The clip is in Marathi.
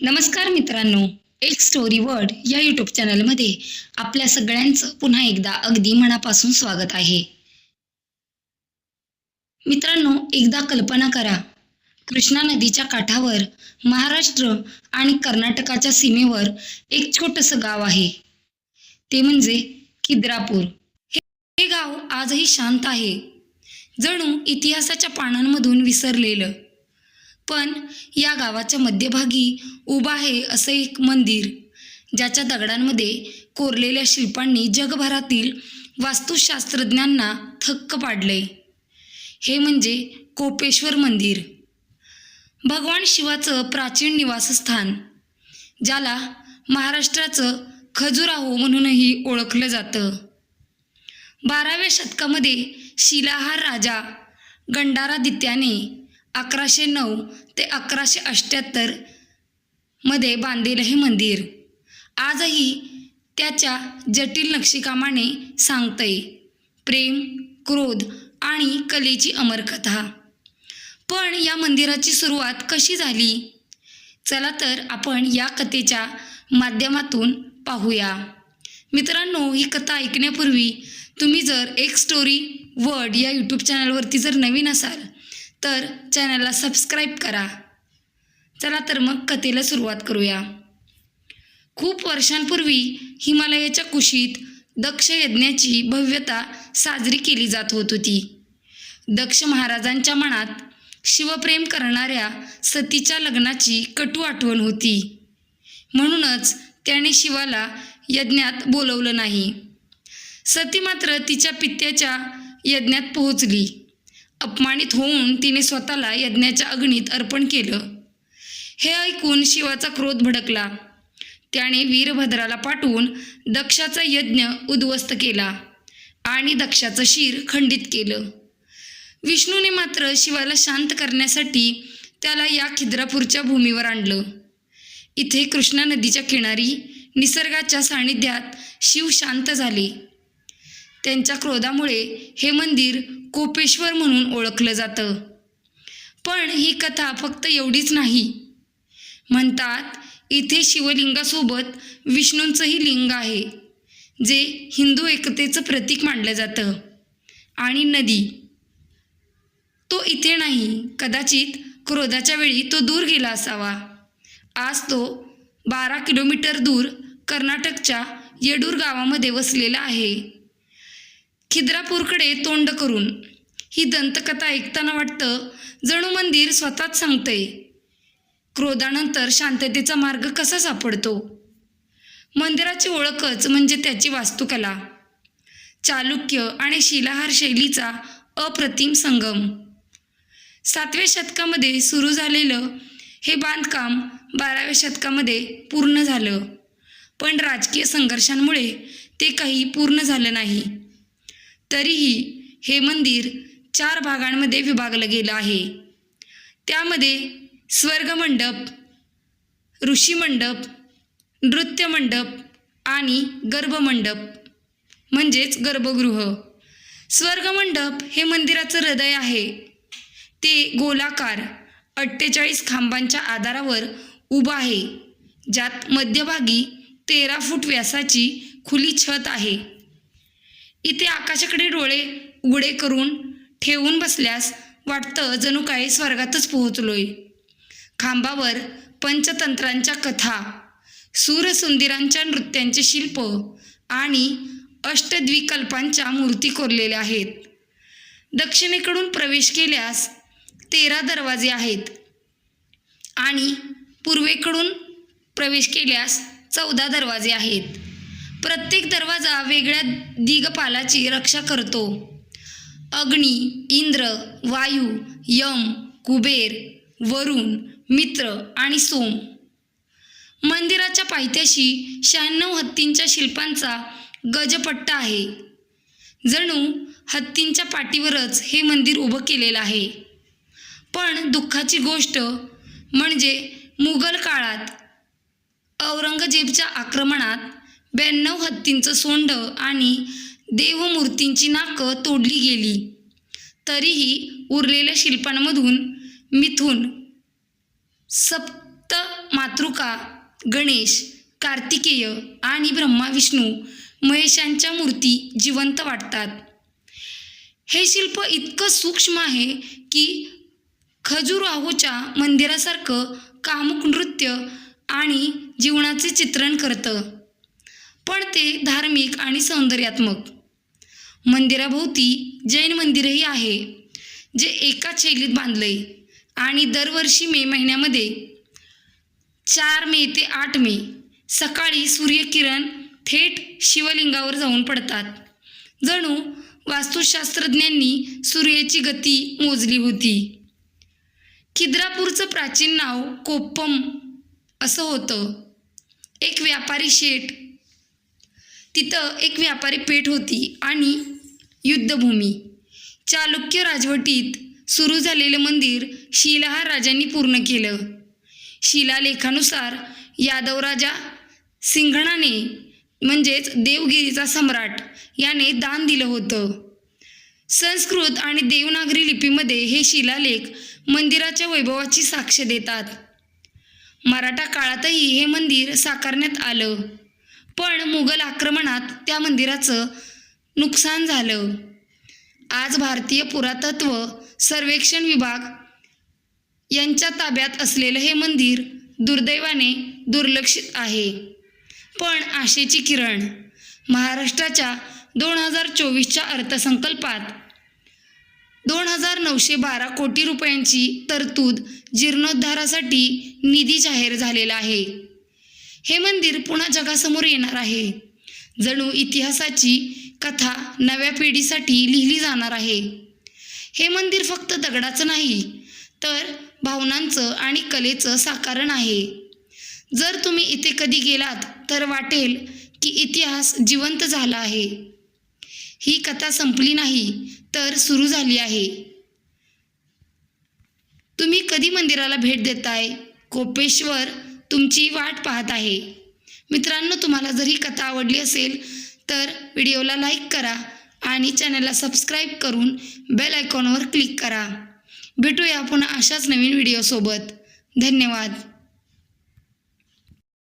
नमस्कार मित्रांनो एक स्टोरी वर्ड या यूट्यूब चॅनलमध्ये आपल्या सगळ्यांचं पुन्हा एकदा अगदी मनापासून स्वागत आहे. मित्रांनो एकदा कल्पना करा कृष्णा नदीच्या काठावर महाराष्ट्र आणि कर्नाटकाच्या सीमेवर एक छोटंसं गाव आहे. ते म्हणजे किद्रापूर. हे हे गाव आजही शांत आहे. जणू इतिहासाच्या पानांमधून विसरलेलं. पण या गावाच्या मध्यभागी उभं आहे असं एक मंदिर ज्याच्या दगडांमध्ये कोरलेल्या शिल्पांनी जगभरातील वास्तुशास्त्रज्ञांना थक्क पाडले हे म्हणजे कोपेश्वर मंदिर. भगवान शिवाचं प्राचीन निवासस्थान ज्याला महाराष्ट्राचं खजुराहो म्हणूनही ओळखलं जातं. बाराव्या शतकामध्ये शिलाहार राजा गंडारादित्याने अकराशे नऊ ते अकराशे अठ्ठ्याहत्तरमध्ये बांधलेलं हे मंदिर. आजही त्याच्या जटिल नक्षीकामाने सांगतंय. प्रेम क्रोध आणि कलेची अमरकथा. पण या मंदिराची सुरुवात कशी झाली? चला तर आपण या कथेच्या माध्यमातून पाहूया. मित्रांनो ही कथा ऐकण्यापूर्वी तुम्ही जर एक स्टोरी वर्ड या यूट्यूब चॅनलवरती जर नवीन असाल तर चॅनलला सबस्क्राईब करा. चला तर मग कथेला सुरुवात करूया. खूप वर्षांपूर्वी हिमालयाच्या कुशीत दक्ष यज्ञाची भव्यता साजरी केली जात होत होती. दक्ष महाराजांच्या मनात शिवप्रेम करणाऱ्या सतीच्या लग्नाची कटू आठवण होती. म्हणूनच त्याने शिवाला यज्ञात बोलवलं नाही. सती मात्र तिच्या पित्याच्या यज्ञात पोहोचली. अपमानित होऊन तिने स्वतःला यज्ञाच्या अग्नीत अर्पण केलं. हे ऐकून शिवाचा क्रोध भडकला. त्याने वीरभद्राला पाठवून दक्षाचा यज्ञ उद्ध्वस्त केला आणि दक्षाचं शिर खंडित केलं. विष्णूने मात्र शिवाला शांत करण्यासाठी त्याला या खिद्रापूरच्या भूमीवर आणलं. इथे कृष्णा नदीच्या किनारी निसर्गाच्या सानिध्यात शिव शांत झाले. त्यांच्या क्रोधामुळे हे मंदिर कोपेश्वर म्हणून ओळखलं जातं. पण ही कथा फक्त एवढीच नाही. म्हणतात इथे शिवलिंगासोबत विष्णूंचंही लिंग आहे जे हिंदू एकतेचं प्रतीक मानलं जातं. आणि नदी. तो इथे नाही कदाचित क्रोधाच्या वेळी तो दूर गेला असावा. आज तो बारा किलोमीटर दूर कर्नाटकच्या येडूर गावामध्ये वसलेला आहे. खिद्रापूरकडे तोंड करून. ही दंतकथा ऐकताना वाटतं जणू मंदिर स्वतःच सांगतंय. क्रोधानंतर शांततेचा मार्ग कसा सापडतो? मंदिराची ओळखच म्हणजे त्याची वास्तुकला. चालुक्य आणि शिलाहार शैलीचा अप्रतिम संगम. सातव्या शतकामध्ये सुरू झालेलं हे बांधकाम बाराव्या शतकामध्ये पूर्ण झालं. पण राजकीय संघर्षांमुळे ते काही पूर्ण झालं नाही. तरीही हे मंदिर चार भागांमध्ये विभागलं गेलं आहे. त्यामध्ये स्वर्गमंडप ऋषीमंडप नृत्यमंडप आणि गर्भमंडप म्हणजेच गर्भगृह. स्वर्गमंडप हे मंदिराचं हृदय आहे. ते गोलाकार अठ्ठेचाळीस खांबांच्या आधारावर उभं आहे. ज्यात मध्यभागी तेरा फूट व्यासाची खुली छत आहे. इथे आकाशाकडे डोळे उघडे करून ठेवून बसल्यास वाटतं जणू काय स्वर्गातच पोहोचलोय. खांबावर पंचतंत्रांच्या कथा सूरसुंदिरांच्या नृत्यांचे शिल्प आणि अष्टद्विकल्पांच्या मूर्ती कोरलेल्या आहेत. दक्षिणेकडून प्रवेश केल्यास तेरा दरवाजे आहेत आणि पूर्वेकडून प्रवेश केल्यास चौदा दरवाजे आहेत. प्रत्येक दरवाजा वेगळ्या दिगपालाची रक्षा करतो. अग्नी इंद्र वायू यम कुबेर वरुण मित्र आणि सोम. मंदिराच्या पायथ्याशी शहाण्णव हत्तींच्या शिल्पांचा गजपट्टा आहे. जणू हत्तींच्या पाठीवरच हे मंदिर उभं केलेलं आहे. पण दुःखाची गोष्ट म्हणजे मुघल काळात औरंगजेबच्या आक्रमणात ब्याण्णव हत्तींचं सोंड आणि देवमूर्तींची नाकं तोडली गेली. तरीही उरलेल्या शिल्पांमधून मिथून सप्त मातृका गणेश कार्तिकेय आणि ब्रह्मा विष्णू महेशांच्या मूर्ती जिवंत वाटतात. हे शिल्प इतकं सूक्ष्म आहे की खजुराहोच्या मंदिरासारखं कामुक नृत्य आणि जीवनाचे चित्रण करतं. पण ते धार्मिक आणि सौंदर्यात्मक. मंदिराभोवती जैन मंदिरही आहे जे एकाच शैलीत बांधलंय आणि दरवर्षी मे महिन्यामध्ये चार मे ते आठ मे सकाळी सूर्यकिरण थेट शिवलिंगावर जाऊन पडतात. जणू वास्तुशास्त्रज्ञांनी सूर्याची गती मोजली होती. खिद्रापूरचं प्राचीन नाव कोप्पम असं होतं. एक व्यापारी शेठ तिथं एक व्यापारी पेठ होती आणि युद्धभूमी. चालुक्य राजवटीत सुरू झालेलं मंदिर शिलाहार राजांनी पूर्ण केलं. शिलालेखानुसार यादवराजा सिंघणाने म्हणजेच देवगिरीचा सम्राट याने दान दिलं होतं. संस्कृत आणि देवनागरी लिपीमध्ये हे शिलालेख मंदिराच्या वैभवाची साक्ष देतात. मराठा काळातही हे मंदिर साकारण्यात आलं. पण मुघल आक्रमणात त्या मंदिराचं नुकसान झालं. आज भारतीय पुरातत्व सर्वेक्षण विभाग यांच्या ताब्यात असलेलं हे मंदिर दुर्दैवाने दुर्लक्षित आहे. पण आशेची किरण महाराष्ट्राच्या दोन हजार चोवीसच्या अर्थसंकल्पात दोन हजार नऊशे बारा कोटी रुपयांची तरतूद जीर्णोद्धारासाठी निधी जाहीर झालेला आहे. हे मंदिर पुन्हा जगासमोर येणार आहे. जणू इतिहासाची कथा नव्या पिढीसाठी लिहिली जाणार आहे. हे मंदिर फक्त दगडाचं नाही तर भावनांचं आणि कलेचं साकारण आहे. जर तुम्ही इथे कधी गेलात तर वाटेल की इतिहास जिवंत झाला आहे. ही कथा संपली नाही तर सुरू झाली आहे. तुम्ही कधी मंदिराला भेट देताय? कोपेश्वर तुमची वाट पाहत आहे. मित्रांनो तुम्हाला जर ही कथा आवडली असेल तर व्हिडिओला लाईक करा आणि चॅनलला सबस्क्राईब करून बेल आयकॉनवर क्लिक करा. भेटूया पुन्हा अशाच नवीन व्हिडिओसोबत. धन्यवाद.